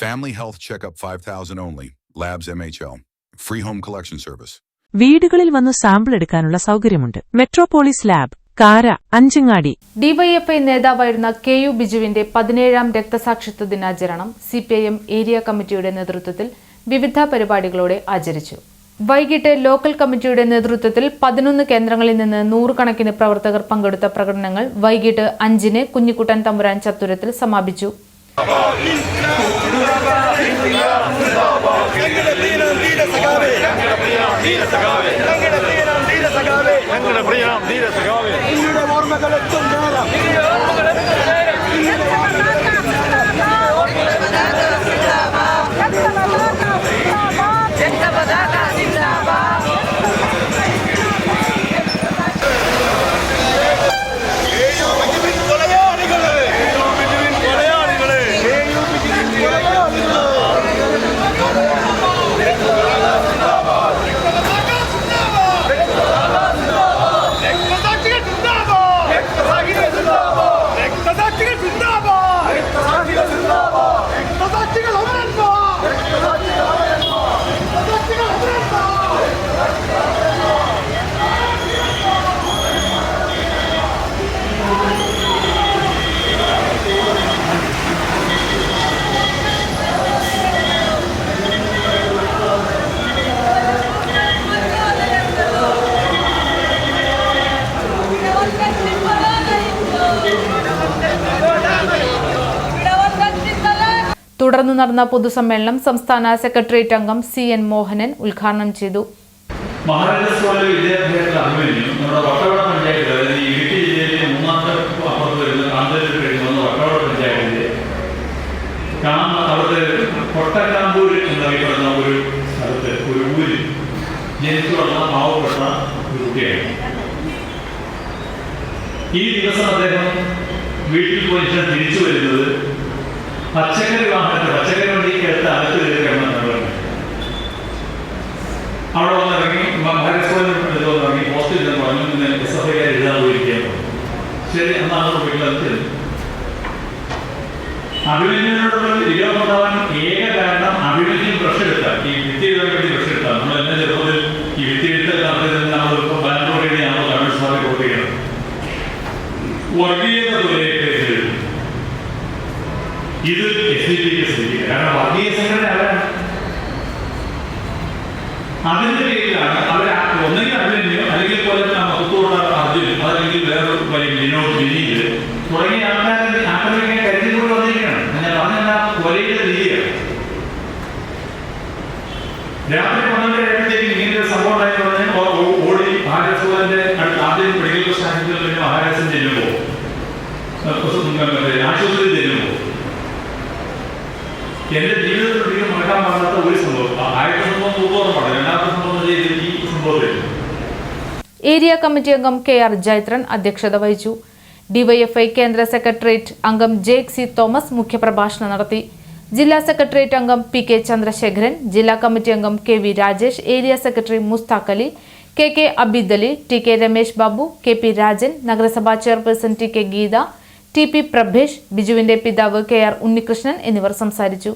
Family health checkup 5000 only. Labs MHL. Free home collection service വീടുകളിൽ വന്ന് sample എടുക്കാനുള്ള സൗകര്യമുണ്ട്. Metropolis lab Kara Anchangadi. DYFI നേതാവായിരുന്ന K U ബിജുവിന്റെ പതിനേഴാം രക്തസാക്ഷിത്വ ദിനാചരണം സിപിഐഎം ഏരിയ കമ്മിറ്റിയുടെ നേതൃത്വത്തിൽ വിവിധ പരിപാടികളോടെ ആചരിച്ചു. വൈകിട്ട് ലോക്കൽ കമ്മിറ്റിയുടെ നേതൃത്വത്തിൽ പതിനൊന്ന് കേന്ദ്രങ്ങളിൽ നിന്ന് നൂറുകണക്കിന് പ്രവർത്തകർ പങ്കെടുത്ത പ്രകടനങ്ങൾ വൈകിട്ട് അഞ്ചിന് കുഞ്ഞിക്കുട്ടൻ തമ്പുരാൻ ചത്തുരത്തിൽ സമാപിച്ചു. ഞങ്ങളുടെ പ്രിയനാം ധീര സഖാവേ ഞങ്ങളുടെ സഖാവേ ഓർമ്മകളെത്തും നേരം. തുടർന്ന് നടന്ന പൊതുസമ്മേളനം സംസ്ഥാന സെക്രട്ടേറിയറ്റ് അംഗം സി എൻ മോഹനൻ ഉദ്ഘാടനം ചെയ്തു. ഒരു ഒരു ഈ ദിവസം അദ്ദേഹം വീട്ടിൽ പോയിട്ട് തിരിച്ചു വരുന്നത് പച്ചക്കറി വാഹനത്തിൽ അഭിമന്യുവിനോടുള്ള വിരോധം ഉണ്ടാവാൻ ഏക കാരണം അഭിമന്യു ബ്രഷ് എടുത്താൽ ഈ വിത്തി എഴുതാൻ വേണ്ടി ബ്രഷ് നമ്മൾ എന്നെ ചെറുപ്പത്തിൽ ഈ വിത്തി എഴുത്തൽ നടത്തുന്നത് നമ്മൾ ഇപ്പോൾ ബാലൻറോട് നമ്മൾ കമ്മ്യൂണിസ്റ്റ് പാർട്ടി വോട്ട് ചെയ്യണം. വർഗീയത തുലയൊക്കെ ഇത് എസ് ഡി പിക്ക് ശ്രദ്ധിക്കുക. കാരണം വർഗീയ സംഘടന അവരാണ് അതിന്റെ പേരിലാണ് അവർ ഒന്നെങ്കിൽ എന്റെ ജീവിതത്തിൽ ഒരിക്കലും മറക്കാൻ പാടാത്ത ഒരു സംഭവം. ആദ്യത്തെ സംഭവം പൂർവമാണ് രണ്ടാമത്തെ സംഭവം ഈ ഏരിയ കമ്മിറ്റി അംഗം കെ ആർ ജൈത്രൻ അധ്യക്ഷത വഹിച്ചു. ഡിവൈഎഫ്ഐ കേന്ദ്ര സെക്രട്ടേറിയറ്റ് അംഗം ജേക് സി തോമസ് മുഖ്യപ്രഭാഷണം നടത്തി. ജില്ലാ സെക്രട്ടേറിയറ്റ് അംഗം പി കെ ചന്ദ്രശേഖരൻ ജില്ലാ കമ്മിറ്റി അംഗം K V Rajesh area secretary Musthaq Ali K K Abid Ali T K Ramesh Babu K P Rajan നഗരസഭാ chairperson T K Geetha T P Prabhesh ബിജുവിന്റെ പിതാവ് K R Unnikrishnan എന്നിവർ സംസാരിച്ചു.